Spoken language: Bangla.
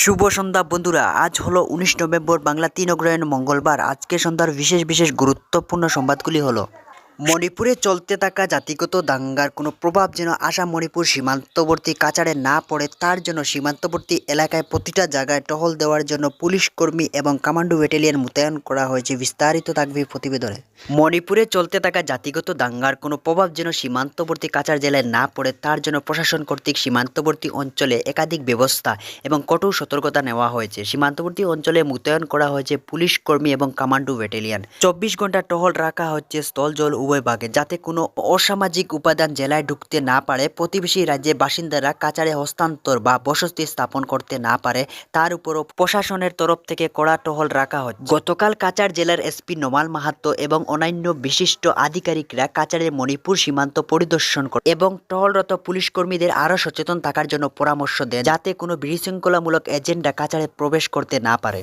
শুভ সন্ধ্যা, বন্ধুরা। আজ হলো উনিশ নভেম্বর, বাংলা তিন অগ্রহায়ণ মঙ্গলবার। আজকে সন্ধ্যার বিশেষ বিশেষ গুরুত্বপূর্ণ সংবাদগুলি হলো মণিপুরে চলতে থাকা জাতিগত দাঙ্গার কোনো প্রভাব যেন আসাম মণিপুর সীমান্তবর্তী কাচারে না পড়ে, তার জন্য সীমান্তবর্তী এলাকায় প্রতিটা জায়গায় টহল দেওয়ার জন্য পুলিশ কর্মী এবং কমান্ডো ব্যাটালিয়ন মোতায়েন করা হয়েছে বিস্তারিত থাকবে প্রতিবেদনে। মণিপুরে চলতে থাকা জাতিগত দাঙ্গার কোনো প্রভাব যেন সীমান্তবর্তী কাচার জেলায় না পড়ে, তার জন্য প্রশাসন কর্তৃক সীমান্তবর্তী অঞ্চলে একাধিক ব্যবস্থা এবং কঠোর সতর্কতা নেওয়া হয়েছে। সীমান্তবর্তী অঞ্চলে মোতায়েন করা হয়েছে পুলিশ কর্মী এবং কমান্ডো ব্যাটালিয়ন। চব্বিশ ঘণ্টা টহল রাখা হচ্ছে স্থল জল উভয় ভাগে যাতে কোনো অসামাজিক উপাদান জেলায় ঢুকতে না পারে, প্রতিবেশী রাজ্যে বাসিন্দারা কাচারে হস্তান্তর বা বসতি স্থাপন করতে না পারে, তার উপরও প্রশাসনের তরফ থেকে কড়া টহল রাখা হচ্ছে। গতকাল কাচার জেলার এসপি নোমাল মাহাত্ম এবং অন্যান্য বিশিষ্ট আধিকারিকরা কাচারের মণিপুর সীমান্ত পরিদর্শন করে এবং টহলরত পুলিশ কর্মীদের আরও সচেতন থাকার জন্য পরামর্শ দেন, যাতে কোনো বিশৃঙ্খলামূলক এজেন্ডা কাচারে প্রবেশ করতে না পারে।